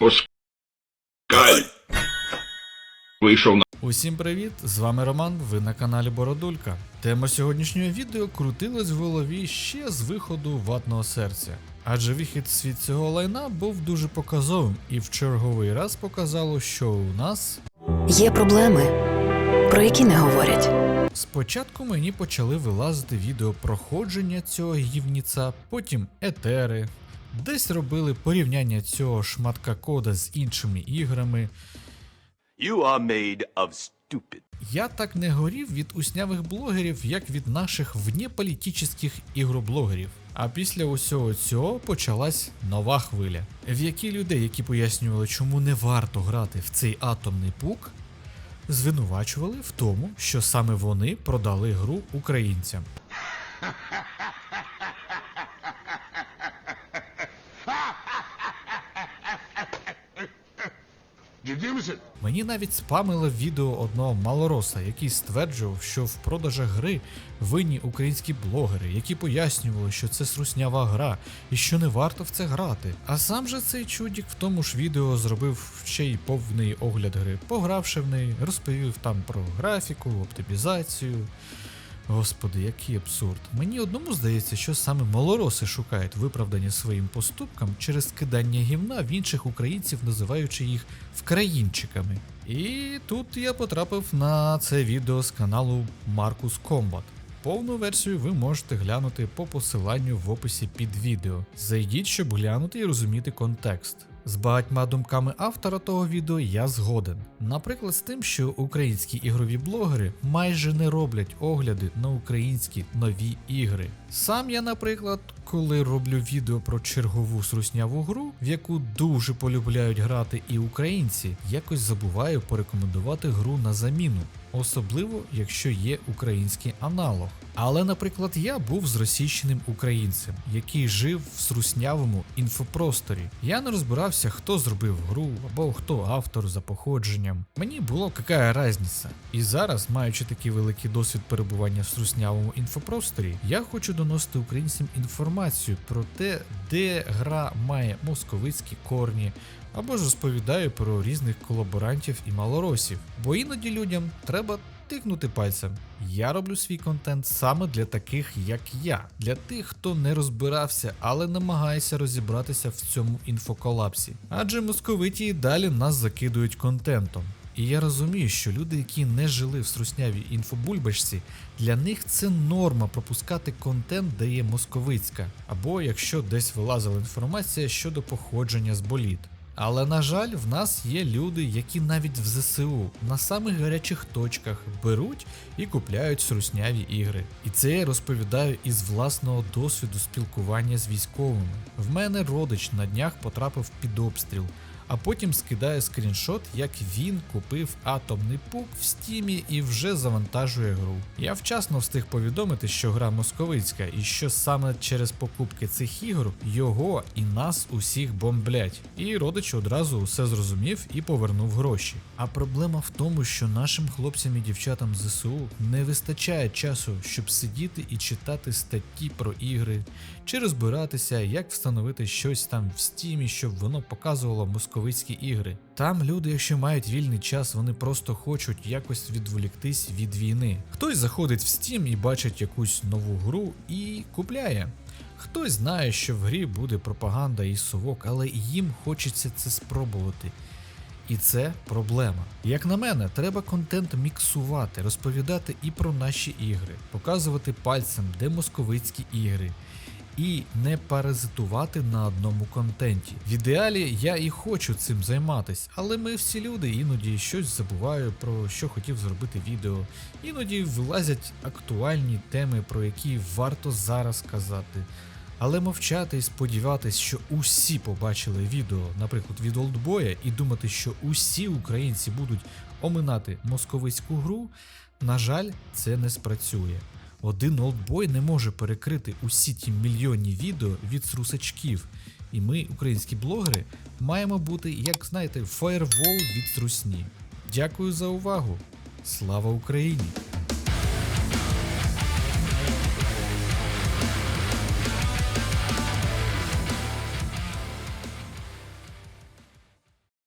Оскаль. Вийшов на Усім привіт! З вами Роман. Ви на каналі Бородулька. Тема сьогоднішнього відео крутилась в голові ще з виходу ватного серця. Адже вихід світ цього лайна був дуже показовим і в черговий раз показало, що у нас Є проблеми, про які не говорять. Спочатку мені почали вилазити відео проходження цього гівніця, потім етери, десь робили порівняння цього шматка кода з іншими іграми. You are made of stupid. Я так не горів від уснявих блогерів, як від наших внеполітичних ігроблогерів. А після усього цього почалась нова хвиля, в якій людей, які пояснювали, чому не варто грати в цей атомний пук, звинувачували в тому, що саме вони продали гру українцям. Мені навіть спамило відео одного малороса, який стверджував, що в продажах гри винні українські блогери, які пояснювали, що це сруснява гра і що не варто в це грати. А сам же цей чудік в тому ж відео зробив ще й повний огляд гри, погравши в неї, розповів там про графіку, оптимізацію. Господи, який абсурд. Мені одному здається, що саме малороси шукають виправдання своїм поступкам через кидання гівна в інших українців, називаючи їх вкраїнчиками. І тут я потрапив на це відео з каналу Marcus Combat. Повну версію ви можете глянути по посиланню в описі під відео. Зайдіть, щоб глянути і розуміти контекст. З багатьма думками автора того відео я згоден. Наприклад, з тим, що українські ігрові блогери майже не роблять огляди на українські нові ігри. Сам я, наприклад, коли роблю відео про чергову срусняву гру, в яку дуже полюбляють грати і українці, якось забуваю порекомендувати гру на заміну. Особливо, якщо є український аналог. Але, наприклад, я був зросійщеним українцем, який жив в сруснявому інфопросторі. Я не розбирався, хто зробив гру або хто автор за походженням. Мені було яка різниця. І зараз, маючи такий великий досвід перебування в сруснявому інфопросторі, я хочу доносити українцям інформацію про те, де гра має московицькі корні, або ж розповідаю про різних колаборантів і малоросів. Бо іноді людям треба тикнути пальцем. Я роблю свій контент саме для таких, як я, для тих, хто не розбирався, але намагається розібратися в цьому інфоколапсі. Адже московиті і далі нас закидують контентом. І я розумію, що люди, які не жили в сруснявій інфобульбашці, для них це норма пропускати контент, де є московицька, або якщо десь вилазила інформація щодо походження з боліт. Але на жаль, в нас є люди, які навіть в ЗСУ на самих гарячих точках беруть і купляють срусняві ігри. І це я розповідаю із власного досвіду спілкування з військовими. В мене родич на днях потрапив під обстріл, а потім скидає скріншот, як він купив атомний пук в стімі і вже завантажує гру. Я вчасно встиг повідомити, що гра московицька, і що саме через покупки цих ігор його і нас усіх бомблять. І родич одразу усе зрозумів і повернув гроші. А проблема в тому, що нашим хлопцям і дівчатам ЗСУ не вистачає часу, щоб сидіти і читати статті про ігри, чи розбиратися, як встановити щось там в стімі, щоб воно показувало московицькі ігри. Там люди, якщо мають вільний час, вони просто хочуть якось відволіктись від війни. Хтось заходить в Steam і бачить якусь нову гру і купляє. Хтось знає, що в грі буде пропаганда і совок, але їм хочеться це спробувати. І це проблема. Як на мене, треба контент міксувати, розповідати і про наші ігри, показувати пальцем, де московицькі ігри, і не паразитувати на одному контенті. В ідеалі я і хочу цим займатися, але ми всі люди іноді щось забуваю про що хотів зробити відео. Іноді вилазять актуальні теми, про які варто зараз казати. Але мовчати і сподіватись, що усі побачили відео, наприклад, від Олдбоя, і думати, що усі українці будуть оминати московицьку гру, на жаль, це не спрацює. Один олдбой не може перекрити усі ті мільйонні відео від срусачків. І ми, українські блогери, маємо бути, як знаєте, фаєрвол від срусні. Дякую за увагу. Слава Україні!